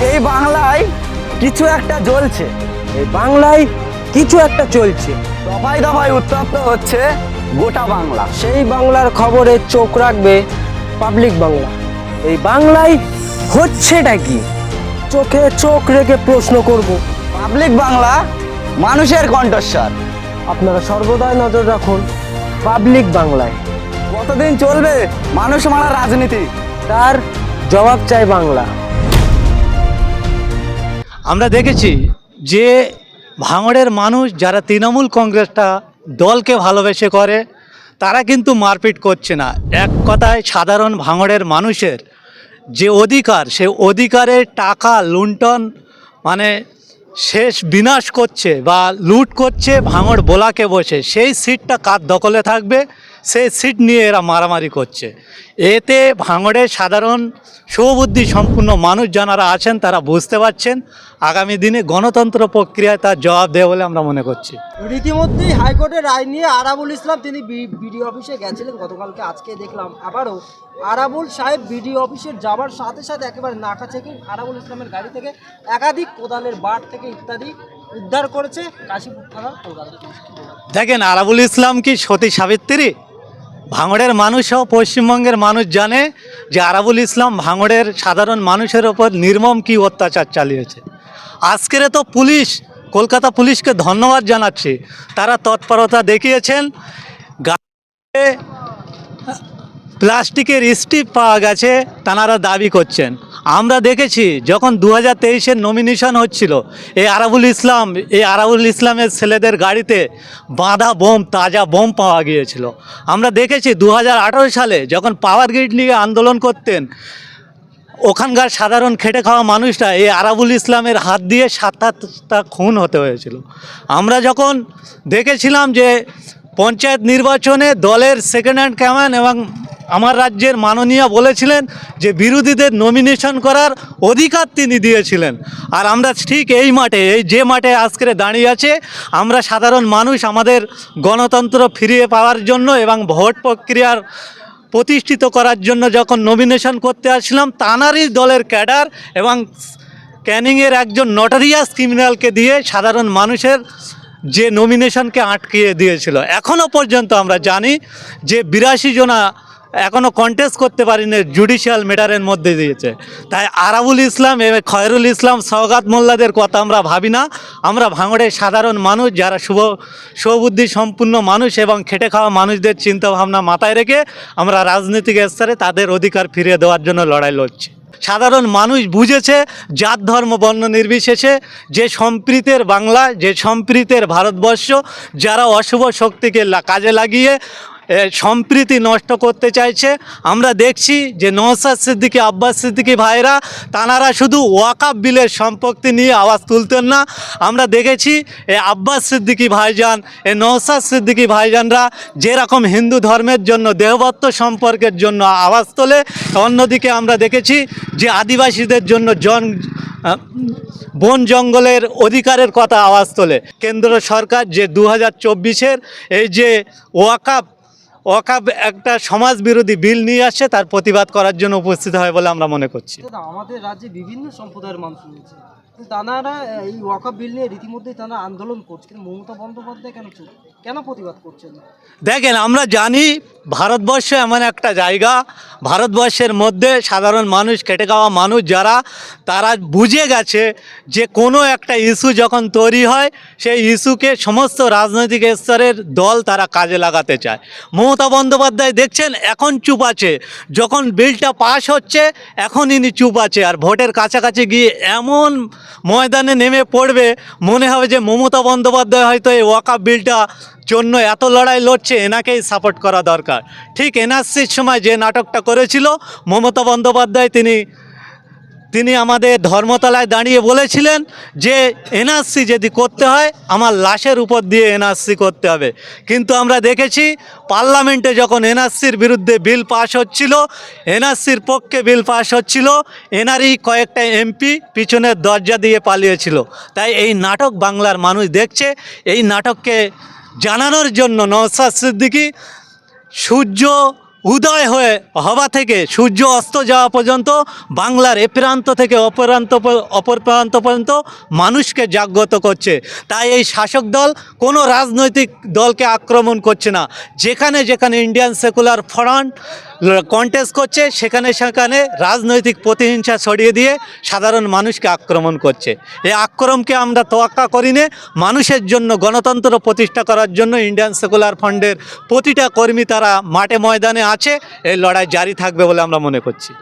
এই বাংলায় কিছু একটা জ্বলছে। এই বাংলায় কিছু একটা চলছে। দফায় দফায় উত্তপ্ত হচ্ছে গোটা বাংলা। সেই বাংলার খবরে চোখ রাখবে পাবলিক বাংলা। এই বাংলায় হচ্ছেটা কি? চোখে চোখ রেখে প্রশ্ন করব। পাবলিক বাংলা মানুষের কণ্ঠস্বর। আপনারা সর্বদাই নজর রাখুন পাবলিক বাংলায়। কতদিন চলবে মানুষ মারা রাজনীতি? তার জবাব চাই বাংলা। আমরা দেখেছি যে ভাঙড়ের মানুষ যারা তৃণমূল কংগ্রেসটা দলকে ভালোবেসে করে, তারা কিন্তু মারপিট করছে না। এক কথায় সাধারণ ভাঙড়ের মানুষের যে অধিকার, সে অধিকারের টাকা লুণ্ঠন মানে শেষ বিনাশ করছে বা লুট করছে ভাঙড় বোলাকে বসে, সেই সিটটা কার দখলে থাকবে? সেই সিট নিয়ে এরা মারামারি করছে। এতে ভাঙড়ের সাধারণ সুবুদ্ধি সম্পূর্ণ মানুষ যারা আছেন তারা বুঝতে পারছেন। আগামী দিনে গণতন্ত্র প্রক্রিয়ায় তার জবাব দেবে বলে আমরা মনে করছি। রীতিমধ্যেই হাইকোর্টের রায় নিয়ে আরাবুল ইসলাম তিনি বিডিও অফিসে গেছিলেন গতকালকে আজকে দেখলাম আবারও। আরাবুল সাহেব বিডিও অফিসে যাবার সাথে সাথে একেবারে নাকা চেকিং আরাবুল ইসলামের গাড়ি থেকে একাধিক কোদালের বাট থেকে ইত্যাদি উদ্ধার করেছে কাশীপুর থানার কলকাতা? দেখেন আরাবুল ইসলাম কি সতী সাবিত্রী? ভাঙড়ের মানুষও পশ্চিমবঙ্গের মানুষ জানে যে আরাবুল ইসলাম ভাঙড়ের সাধারণ মানুষের ওপর নির্মম কি অত্যাচার চালিয়েছে। আজকের তো পুলিশ, কলকাতা পুলিশকে ধন্যবাদ জানাচ্ছি। তারা তৎপরতা দেখিয়েছেন। গাড়িতে প্লাস্টিকের স্টিপ পাওয়া গেছে তানারা দাবি করছেন। আমরা দেখেছি, যখন দু হাজার তেইশের নমিনেশন হচ্ছিল, এই আরাবুল ইসলাম, এই আরাবুল ইসলামের ছেলেদের গাড়িতে বাঁধা বোম, তাজা বোম পাওয়া গিয়েছিল। আমরা দেখেছি দু হাজার আঠেরো সালে যখন পাওয়ার গ্রিড নিয়ে আন্দোলন করতেন, ওখানকার সাধারণ খেটে খাওয়া মানুষরা এই আরাবুল ইসলামের হাত দিয়ে সাতটা খুন হতে হয়েছিল। আমরা যখন দেখেছিলাম যে, পঞ্চায়েত নির্বাচনে দলের সেকেন্ড হ্যান্ড ক্যামেন এবং আমার রাজ্যের মাননীয়া বলেছিলেন যে বিরোধীদের নমিনেশন করার অধিকার তিনি দিয়েছিলেন। আর আমরা ঠিক এই মাঠে, এই যে মাঠে আজকে দাঁড়িয়ে আছে, আমরা সাধারণ মানুষ আমাদের গণতন্ত্র ফিরিয়ে পাওয়ার জন্য এবং ভোট প্রক্রিয়ার প্রতিষ্ঠিত করার জন্য যখন নমিনেশন করতে আসলাম তানারই দলের ক্যাডার এবং ক্যানিংয়ের একজন নটারিয়াস ক্রিমিনালকে দিয়ে সাধারণ মানুষের যে নমিনেশনকে আটকিয়ে দিয়েছিল। এখনও পর্যন্ত আমরা জানি যে বিরাশি জনা এখনও কন্টেস্ট করতে পারিনি জুডিশিয়াল ম্যাটারের মধ্যে দিয়েছে। তাই আরাবুল ইসলাম এবং খয়রুল ইসলাম, সওগাত মোল্লাদের কথা আমরা ভাবি না। আমরা ভাঙড়ের সাধারণ মানুষ, যারা শুভ সুবুদ্ধি সম্পূর্ণ মানুষ এবং খেটে খাওয়া মানুষদের চিন্তাভাবনা মাথায় রেখে আমরা রাজনৈতিক স্তরে তাদের অধিকার ফিরিয়ে দেওয়ার জন্য লড়াই লড়ছি। সাধারণ মানুষ বুঝেছে, জাত, ধর্ম, বর্ণ নির্বিশেষে যে সম্প্রীতের বাংলা, যে সম্প্রীতের ভারতবর্ষ, যারা অশুভ শক্তিকে কাজে লাগিয়ে সম্প্রীতি নষ্ট করতে চাইছে। আমরা দেখছি যে নৌসাদ সিদ্দিকী, আব্বাস সিদ্দিকী ভাইরা তানারা শুধু ওয়াকাব বিলের সম্পত্তি নিয়ে আওয়াজ তুলতেন না। আমরা দেখেছি এ, আব্বাস সিদ্দিকী ভাইজান, এ নৌসাদ সিদ্দিকী ভাইজানরা যেরকম হিন্দু ধর্মের জন্য দেহবত্ত সম্পর্কের জন্য আওয়াজ তোলে, অন্যদিকে আমরা দেখেছি যে আদিবাসীদের জন্য জন বন জঙ্গলের অধিকারের কথা আওয়াজ তোলে। কেন্দ্র সরকার যে দু হাজার এই যে ওয়াকাপ ওয়াকাপ একটা সমাজ বিরোধী বিল নিয়ে আসছে তার প্রতিবাদ করার জন্য উপস্থিত হয় বলে আমরা মনে করছি। আমাদের রাজ্যে বিভিন্ন সম্প্রদায়ের মানুষ রয়েছে। তানারা এই ওয়াকআপ বিল নিয়ে রীতিমধ্যেই তারা আন্দোলন করছে কিন্তু মমতা বন্দ্যোপাধ্যায় কেন চুপ? কেন প্রতিবাদ করছেন দেখেন আমরা জানি ভারতবর্ষ এমন একটা জায়গা। ভারতবর্ষের মধ্যে সাধারণ মানুষ খেটে খাওয়া মানুষ যারা তারা বুঝে গেছে যে কোনো একটা ইস্যু যখন তৈরি হয় সেই ইস্যুকে সমস্ত রাজনৈতিক স্তরের দল তারা কাজে লাগাতে চায়। মমতা বন্দ্যোপাধ্যায় দেখছেন, এখন চুপ আছে। যখন বিলটা পাশ হচ্ছে এখন ইনি চুপ আছে। আর ভোটের কাছাকাছি গিয়ে এমন ময়দানে নেমে পড়বে, মনে হবে যে মমতা বন্দ্যোপাধ্যায় হয়তো এই ওয়াকা বিলটা জন্য এত লড়াই লড়ছে, এনাকেই সাপোর্ট করা দরকার। ঠিক এনআরসির সময় যে নাটকটা করেছিল, মমতা বন্দ্যোপাধ্যায় তিনি তিনি আমাদের ধর্মতলায় দাঁড়িয়ে বলেছিলেন যে, এনআরসি যদি করতে হয়, আমার লাশের উপর দিয়ে এনআরসি করতে হবে। কিন্তু আমরা দেখেছি, পার্লামেন্টে যখন এনআরসির বিরুদ্ধে বিল পাশ হচ্ছিল, এনআরসির পক্ষে বিল পাশ হচ্ছিল, এনআরই কয়েকটা এমপি পিছনের দরজা দিয়ে পালিয়েছিল। তাই এই নাটক বাংলার মানুষ দেখছে, এই নাটককে জানানোর জন্য নওসাদ সিদ্দিকী, সূর্য উদয় হয়ে হওয়া থেকে সূর্য অস্ত যাওয়া পর্যন্ত, বাংলার এ প্রান্ত থেকে অপরান্ত অপর প্রান্ত পর্যন্ত মানুষকে জাগ্রত করছে। তাই এই শাসক দল কোনো রাজনৈতিক দলকে আক্রমণ করছে না। যেখানে যেখানে ইন্ডিয়ান সেকুলার ফ্রন্ট কন্টেস্ট করছে, সেখানে সেখানে রাজনৈতিক প্রতিহিংসা ছড়িয়ে দিয়ে সাধারণ মানুষকে আক্রমণ করছে। এই আক্রমণকে আমরা তোয়াক্কা করি নে মানুষের জন্য, গণতন্ত্র প্রতিষ্ঠা করার জন্য ইন্ডিয়ান সেকুলার ফান্ডের প্রতিটা কর্মী তারা মাঠে ময়দানে আছে এই লড়াই জারি থাকবে বলে আমরা মনে করছি।